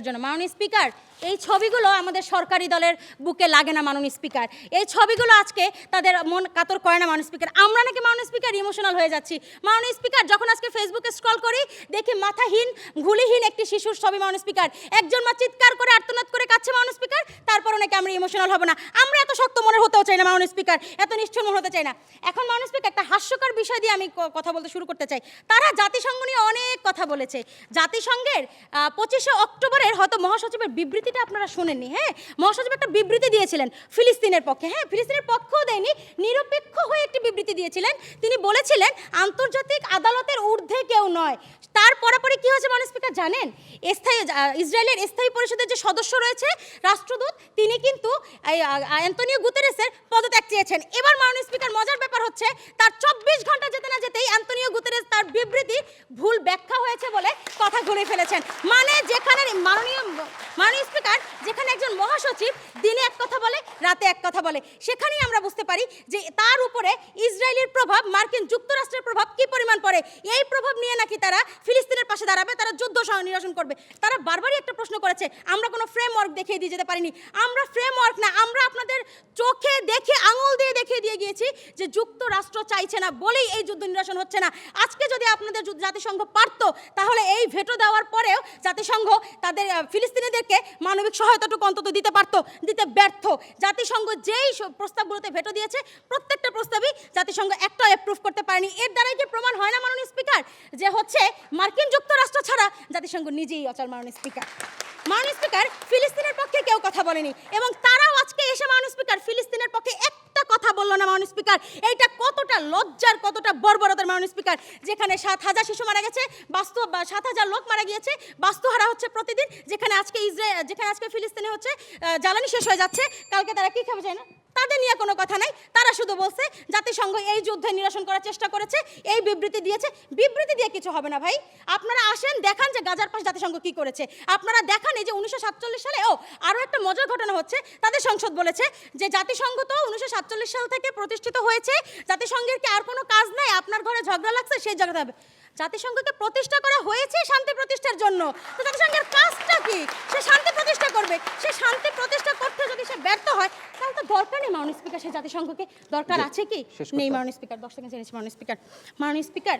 জন্য। মাননীয় স্পিকার, এই ছবিগুলো আমাদের সরকারি দলের বুকে লাগে না মাননীয় স্পিকার। এই ছবিগুলো আজকে তাদের মন কাতর করে না মাননীয় স্পিকার। আমরা নাকি মাননীয় স্পিকার ইমোশনাল হয়ে যাচ্ছি। মাননীয় স্পিকার, যখন আজকে ফেসবুকে স্ক্রল করি, দেখি মাথাহীন, ঘুলিহীন একটি শিশুর ছবি মাননীয় স্পিকার। একজন মা চিৎকার করে আর্তনাদ আমরা ইমোশনাল হব না। আমরা এত শক্ত মনের হতেও চাই না মাননীয় স্পিকার এত নিষ্ঠুর মনে হতে চাই না। এখন মাননীয় স্পিকার একটা হাস্যকর বিষয় দিয়ে আমি কথা বলতে শুরু করতে চাই। তারা জাতিসংঘ নিয়ে অনেক কথা বলেছে। জাতিসংঘের পঁচিশে অক্টোবরের হয়তো মহাসচিবের বিবৃতিটা আপনারা শোনেননি হ্যাঁ? মহাসচিব একটা বিবৃতি দিয়েছিলেন ফিলিস্তিনের পক্ষে হ্যাঁ? ফিলিস্তিনের পক্ষও দেয়নি, নিরপেক্ষ হয়ে একটি বিবৃতি দিয়েছিলেন। তিনি বলেছিলেন, আন্তর্জাতিক আদালতের ঊর্ধ্বে কেউ নয়। তার পরপরই কি হয়েছে মাননীয় স্পিকার জানেন? স্থায়ী ইসরায়েলের স্থায়ী পরিষদের যে সদস্য রয়েছে, রাষ্ট্রদূত, তিনি কিন্তু আহ, অ্যান্তনিও গুতেরেসের পদত্যাগ চেয়েছেন। এবার মাননীয় স্পিকার মজার ব্যাপার হচ্ছে তার চব্বিশ ঘণ্টা যেতে না যেতেই অ্যান্তনিও গুতেরেস তার বিবৃতি ভুল ব্যাখ্যা হয়েছে বলে কথা ঘুরে ফেলেছেন। যেখানে মাননীয় মাননীয় স্পিকার, যেখানে একজন মহাসচিব, দিনে এক কথা বলে, রাতে এক কথা বলে। সেখানেই আমরা বুঝতে পারি যে তার উপরে ইসরায়েলের প্রভাব, মার্কিন যুক্তরাষ্ট্রের প্রভাব কি পরিমাণ পড়ে। এই প্রভাব নিয়ে নাকি তারা ফিলিস্তিনের পাশে দাঁড়াবে, তারা যুদ্ধ সহ নিরসন করবে। তারা বারবারই একটা প্রশ্ন করেছে, আমরা কোনো ফ্রেমওয়ার্ক দেখিয়ে দিয়ে যেতে পারিনি। আমরা ফ্রেমওয়ার্ক না, আমরা আপনাদের চোখে দেখে, আঙুল দিয়ে দেখিয়ে দিয়ে গিয়েছি যে যুক্তরাষ্ট্র চাইছে না, বলেই এই যুদ্ধ নিরসন হচ্ছে না। আজকে যদি আপনাদের জাতিসংঘ পারতো, তাহলে এই ভেটো দেওয়ার পরেও জাতিসংঘ তাদের ফিলিস্তিনিদেরকে মানবিক সহায়তাটুকু অন্তত দিতে পারতো, দিতে ব্যর্থ। জাতিসংঘ যেই প্রস্তাবগুলোতে ভেটো দিয়েছে, প্রত্যেকটা প্রস্তাবই জাতিসংঘ একটা অ্যাপ্রুভ করতে পারেনি। এর দ্বারাই কি প্রমাণ হয় না মাননীয় স্পিকার যে হচ্ছে মার্কিন যুক্তরাষ্ট্র ছাড়া জাতিসংঘ নিজেই অচল মাননীয় স্পিকার মাননীয় স্পিকার ফিলিস্তিনের পক্ষে কেউ কথা বলেনি। এবং তারাও আজকে এসে মাননীয় স্পিকার ফিলিস্তিনের পক্ষে একটা কথা বলল না মাননীয় স্পিকার এইটা কতটা লজ্জার, কতটা বর্বরতার মাননীয় স্পিকার যেখানে সাত হাজার শিশু মারা গেছে, বাস্তু সাত হাজার লোক মারা গিয়েছে, বাস্তুহারা হচ্ছে প্রতিদিন, যেখানে আজকে ইসরায়েল যেখানে আজকে ফিলিস্তিনে হচ্ছে জ্বালানি শেষ হয়ে যাচ্ছে। কালকে তারা কী খাবে যায় না? তাদের নিয়ে কোনো কথা নাই। তারা শুধু বলছে, জাতিসংঘ এই যুদ্ধে নিরসন করার চেষ্টা করেছে, এই বিবৃতি দিয়েছে। বিবৃতি দিয়ে কিছু হবে না ভাই। আপনারা আসেন, দেখান যে গাজার পাশ জাতিসংঘ কি করেছে। আপনারা দেখান এই যে উনিশশো সাতচল্লিশ সালে, ও আরও একটা মজার ঘটনা হচ্ছে, তাদের সংসদ বলেছে যে জাতিসংঘ তো উনিশশো সাতচল্লিশ সাল থেকে প্রতিষ্ঠিত হয়েছে। জাতিসংঘের কি আর কোনো কাজ নাই? আপনার ঘরে ঝগড়া লাগছে, সেই জায়গাতে হবে। জাতিসংঘকে প্রতিষ্ঠা করা হয়েছে শান্তি প্রতিষ্ঠার জন্য। তো জাতিসংঘের কাজটা কি? সে শান্তি প্রতিষ্ঠা করবে। সে শান্তি প্রতিষ্ঠা করতে যদি সে ব্যর্থ হয় তাহলে তো দরকার নেই মাননীয় স্পিকার সে জাতিসংঘকে দরকার আছে কি? নেই। মাননীয় স্পিকার দশ সেকেন্ড জেনেছি মাননীয় স্পিকার। মাননীয় স্পিকার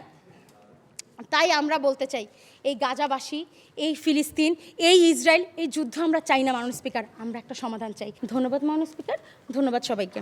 তাই আমরা বলতে চাই এই গাজাবাসী এই ফিলিস্তিন এই ইসরায়েল এই যুদ্ধ আমরা চাই না মাননীয় স্পিকার। আমরা একটা সমাধান চাই। ধন্যবাদ মাননীয় স্পিকার ধন্যবাদ সবাইকে।